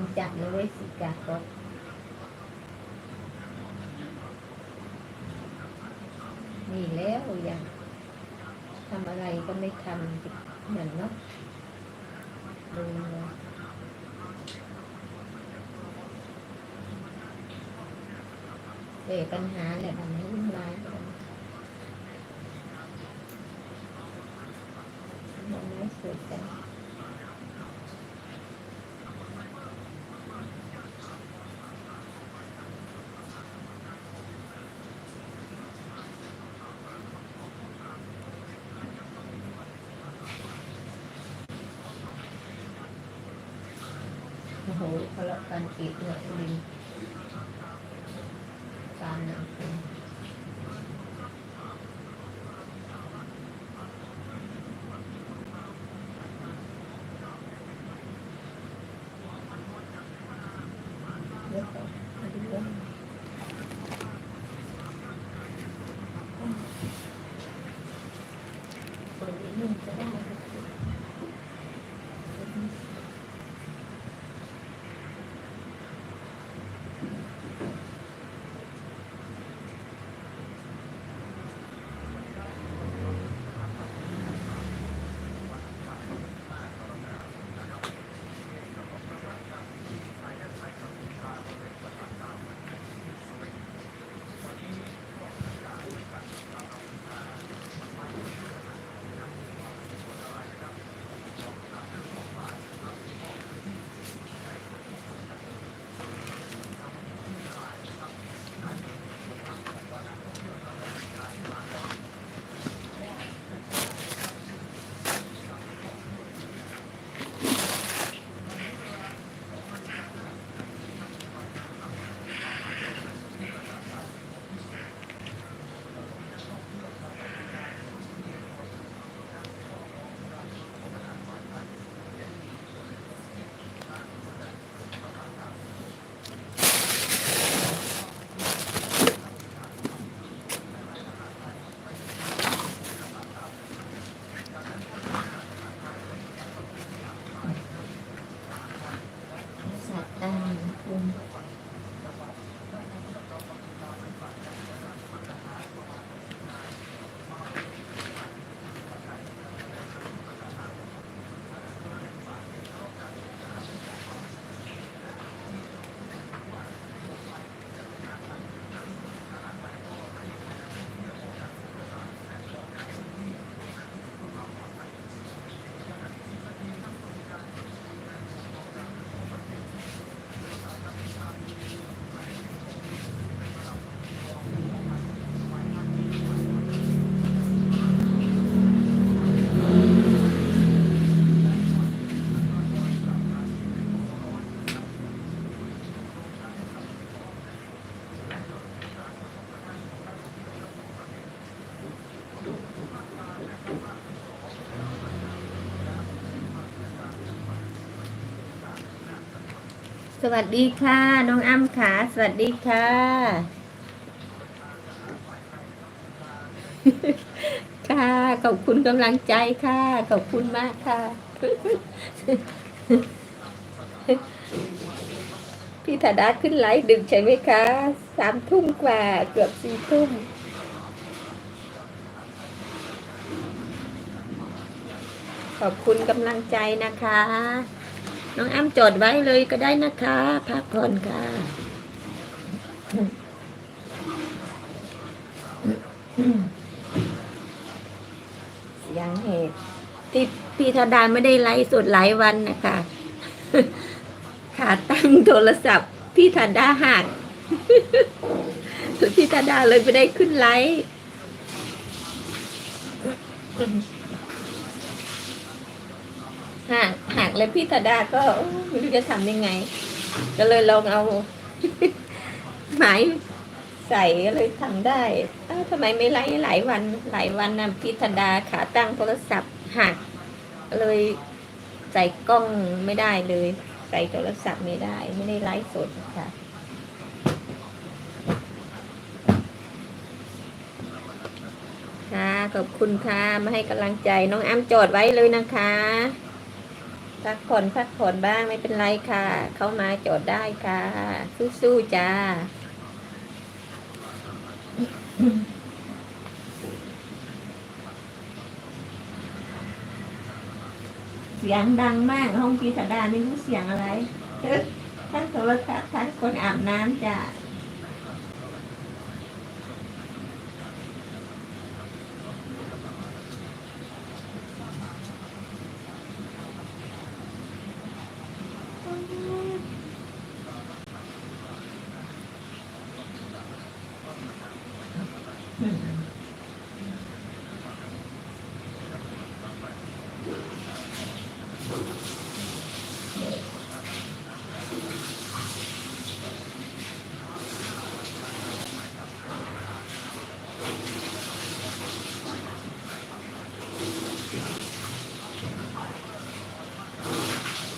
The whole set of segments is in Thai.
นจับเลยเวสิกาก็นี่แล้วอย่างทำอะไรก็ไม่ทำเหมือนเนาะดูเลยเกิดปัญหาแหละทำให้วุ่นวายกันมันไม่สวยกัน โอ้โหทะเลาะกัน อีกเลย วัสดีค่ะ น้องอ้ำค่ะสวัสดีค่ะ ค่ะ ขอบคุณกำลังใจค่ะ ขอบคุณมากค่ะ พี่ธดาขึ้นไลฟ์ดึกใช่ไหมคะสามทุ่มกว่าเกือบสี่ทุ่มขอบคุณกำลังใจนะคะ น้องอ้ำจดไว้เลยก็ได้นะคะ พักผ่อนค่ะเสียงเหตุที่พี่ธดาไม่ได้ไลฟ์สดหลายวันนะคะขาตั้งโทรศัพท์ พี่ธดาหักพี่ธดาเลยไม่ได้ขึ้นไลฟ์หักหัก แล้วพี่ธดาก็ไม่รู้จะทำยังไง ก็เลยลองเอาหมายใส่ก็เลยทำได้ทำไมไม่ไลฟ์หลายวันหลายวันนะพี่ธดาขาตั้งโทรศัพท์หักเลยใส่กล้องไม่ได้เลย ใส่โทรศัพท์ไม่ได้ ไม่ได้ไลฟ์สดค่ะค่ะขอบคุณค่ะ มาให้กำลังใจน้องอ้ำจอดไว้เลยนะคะ พักผ่อนพักผ่อนบ้างไม่เป็นไรค่ะ เข้ามาจอดได้ค่ะ สู้ๆจ้า เสียงดังมากห้องพีสดาไม่รู้เสียงอะไรทั้งโทรศัพท์ทั้งคนอาบน้ำจ้ะ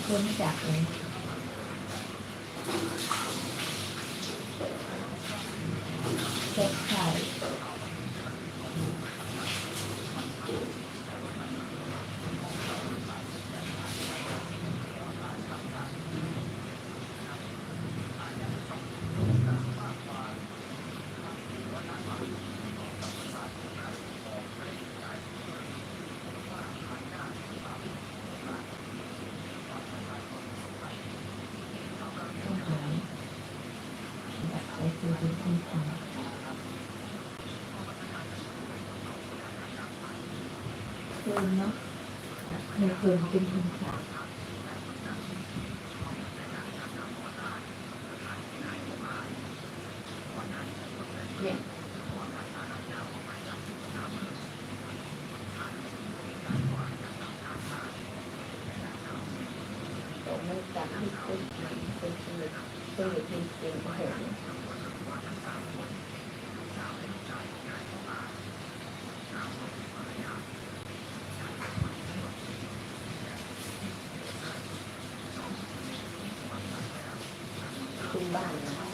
คนจากเลยเช็คไข่ต้องหายแบบไปคือเป็นคนทำ เกินเนาะไม่เกินเป็นคนทำเนี่ยตกไม่จับที่คุยคุยคุยคุยจริงจริงๆโอ้โห ขึ้นบ้านนะ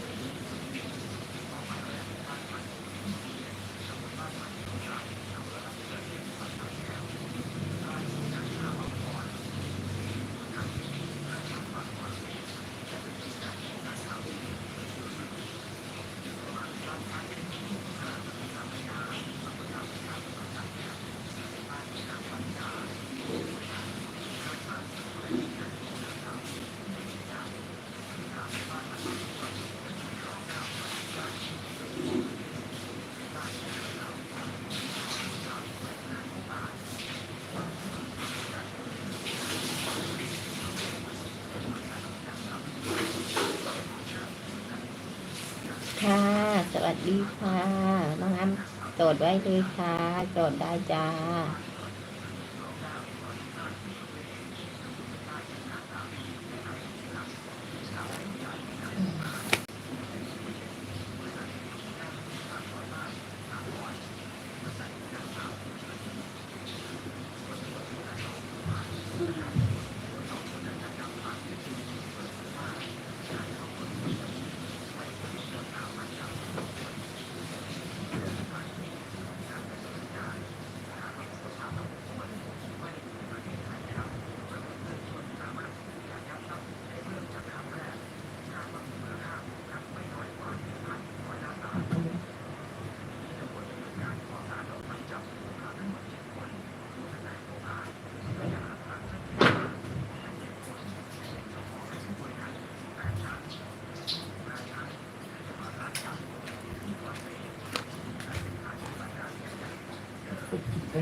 ค่ะ สวัส ดีค่ะ น้องอ้ำโจดไว้เลยค่ะโจดได้จ้า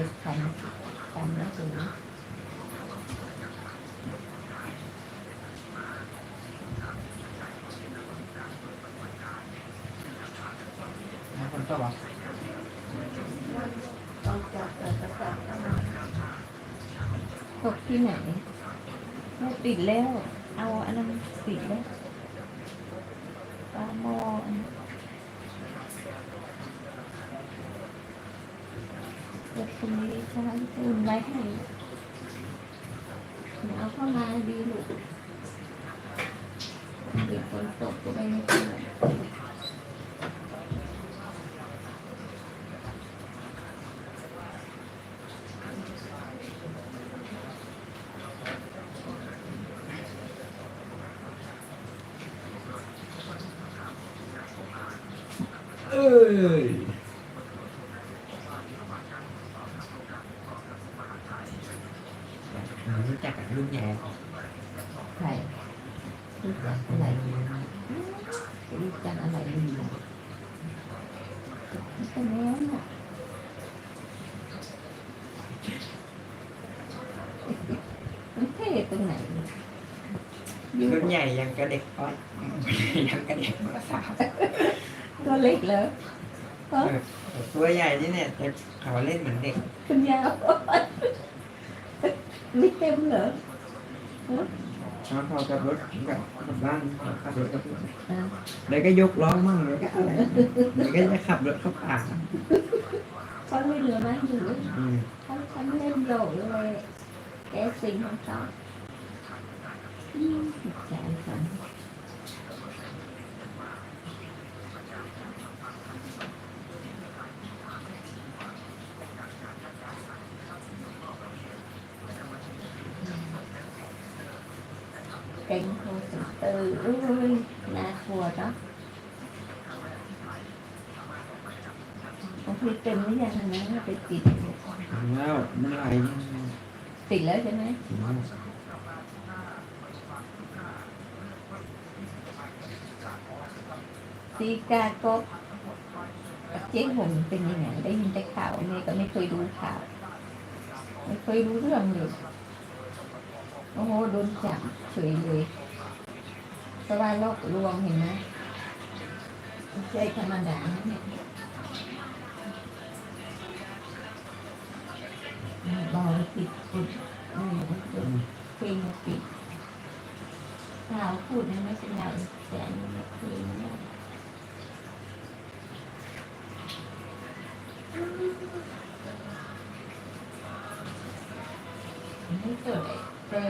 กจิตไปทำทำแล้วถึงนะคนชอบอะต้องจับแต่กระจับตกที่ไหนไม่ปิดแล้ว เอาอันนั้นปิดแล้ว Obrigado. มันเท่ตรงไหนอยู่รุ่นใหญ่ยังกระเด็กอ้อยยังกระเด็กมาสามตัวเล็กเลยตัวใหญ่นี่เนี่ยแต่เขาเล่นเหมือนเด็กคุณยาวไม่เต็มเหรอเขาพอกับรถกับกับบ้านเขาขับรถกับรถอ่าแล้วก็ยกล้อมั่งแล้วก็อะไรแล้วก็จะขับรถเข้าป่าเขาไม่เหลือมาอยู่อืมเขาเขาเล่นโดดเลย แกสิงของเขาอืมใจฉันเก่งโทรศัพท์เอออุ้ยน่ากลัวเนาะบางทีเต็มหรือยังนะไปติดแล้วมันไหล ติดแล้วใช่ไหมซีกากบกับเจ๊หงเป็นยังไงได้ยินแต่ข่าวเนี่ยก็ไม่เคยดูข่าวไม่เคยรู้เรื่องเลยโอ้โหโดนจับเฉยเลยแต่ว่าโลกลวงเห็นไหมใช่ธรรมดาเนี่ย บอลปิดปิดอืมปิดเพลงปิดข่าวพูดนะไม่เป็นไรแต่อันนี้เพลงเนี่ยไม่เกิดแต่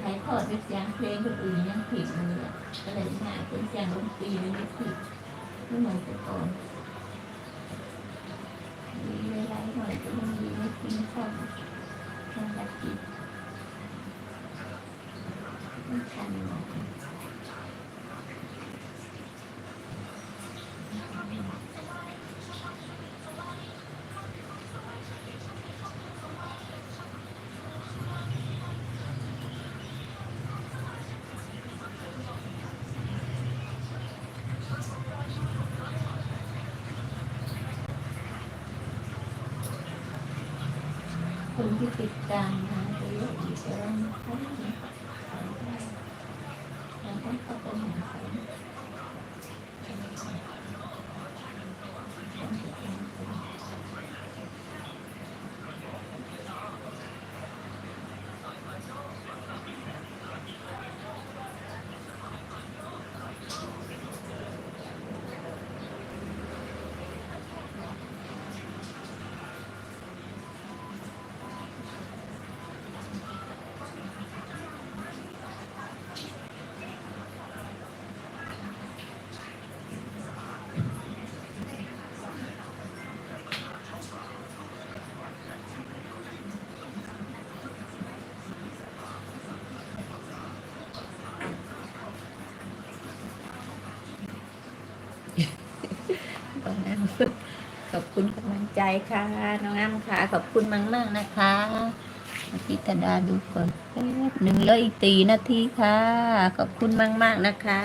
ถ่ายทอดเป็นเสียงเพลงคนอื่นยังผิดเลยอะก็เลยหาเป็นเสียงดนตรีมันไม่ผิดไม่เหมือนแต่ก่อนมีเวลาหน่อยก็ยังดีไม่ทิ้งช่องช่องละผิดไม่ทันหรอก คนที่ติดตามมาจะเยอะอีกแล้วนะคะเราต้องเข้าไปหาเขาน้องอ้ำขอบคุณกำลัง ใจค่ะ น้องอ้ำค่ะ ขอบคุณมากมากนะคะพิธดาดูก่อนแป๊บหนึ่งแล้อีกตีนาทีค่ะ ขอบคุณมากมากนะคะ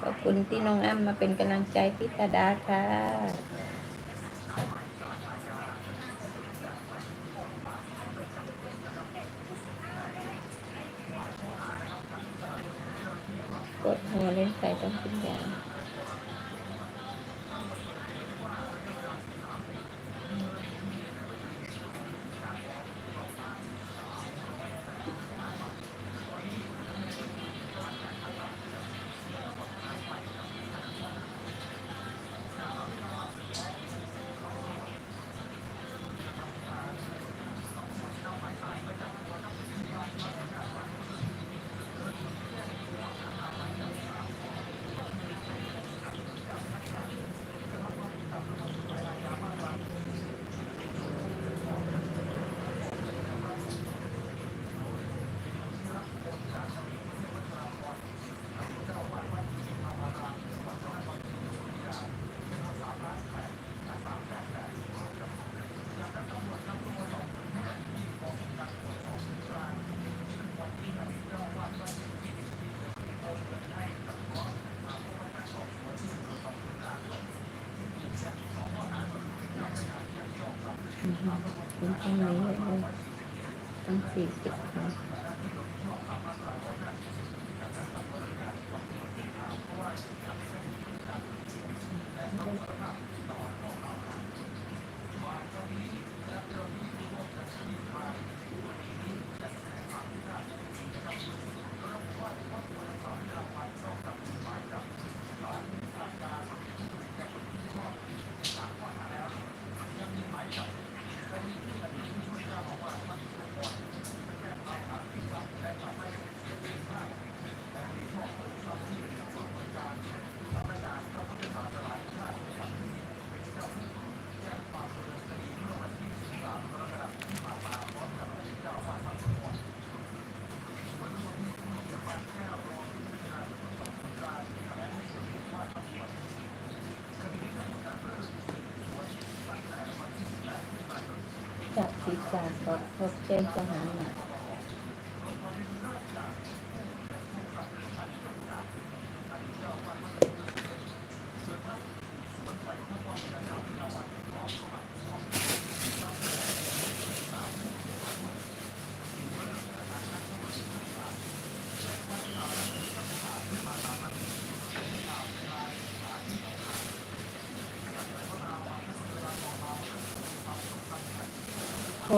ขอบคุณที่น้องอ้ำมาเป็นกำลังใจพิธดาค่ะกดหัวเล่นไปต้องกินยา ตั้ ศีรษะกดพบแจนสหาย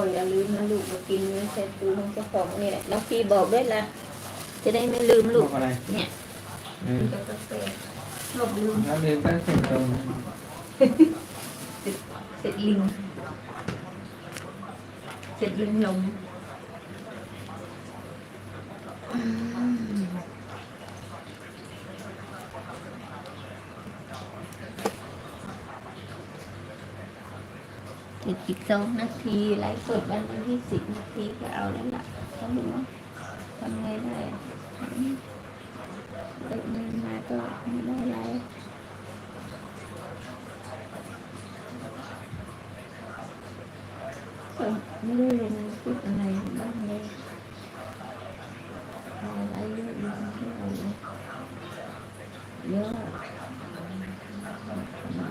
อ้ยอย่าลืมนะลูกมากินเนื้อใส่ตูของเจ้าของนี่แหละน้องพีบอกด้วยล่ะ จะได้ไม่ลืมบลูอกกอะไรเนี่ยเออกินกาแฟชอบลืมแล้วเรียนตั้งเสียงตรงเสร็จลิงเสร็จลิงลม อีกสองนาทีไลฟ์สดวันที่สิบนาทีก็เอาแล้วล่ะเขาบอกว่าทำไงได้เด็กเดินมาก็ไม่ได้ไลฟ์ไม่ได้ลงพูดอะไรบ้างเลยเอาอะไรเยอะแยะไม่เอาเลยเยอะทำไม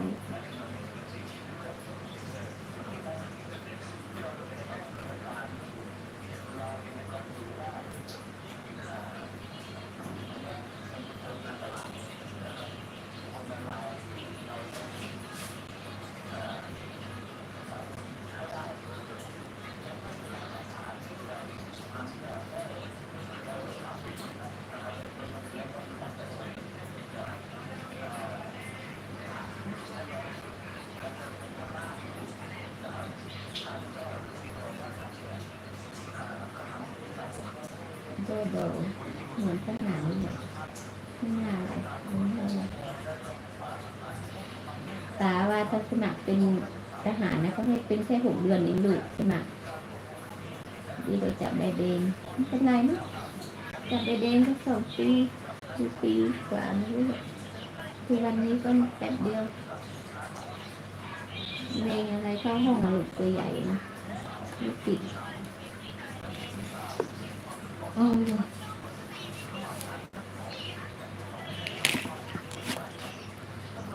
โดโดเหมือนทหารเนี่ยไม่น่าเลยไม่น่าเลยตาว่าถ้าสมัครเป็นทหารนะเขาให้เป็นแค่หกเดือนเองลูกสมัครดีเราจับใบแดงไม่เป็นไรนะจับใบแดงก็สองปีปีปีกว่าไม่รู้คือวันนี้ก็แป๊บเดียวเมงอะไรเข้าห้องลูกตัวใหญ่นะไม่ติด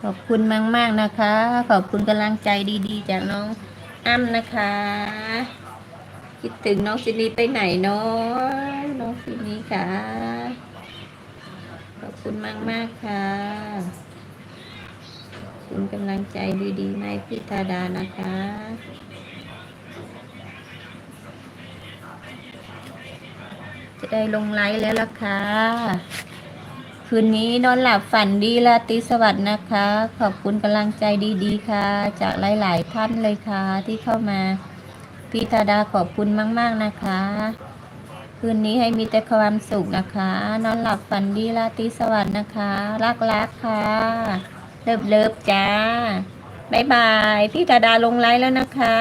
ขอบคุณมากมากนะคะ ขอบคุณกำลังใจดีๆ จากน้องอ้ำนะคะ คิดถึงน้องซินีไปไหนเนาะน้องซินีค่ะ ขอบคุณมากมากค่ะ คุณกำลังใจดีๆในพิธาดานะคะ จะได้ลงไลฟ์แล้วล่ะค่ะ คืนนี้นอนหลับฝันดีราตรีสวัสดิ์นะคะ ขอบคุณกำลังใจดีๆค่ะ จากหลายๆท่านเลยค่ะ ที่เข้ามา พี่ธาดาขอบคุณมาก ๆนะคะ คืนนี้ให้มีแต่ความสุขนะคะ นอนหลับฝันดีราตรีสวัสดิ์นะคะ รักๆค่ะ เลิฟๆจ้าบ๊ายบาย พี่ธาดาลงไลฟ์แล้วนะคะ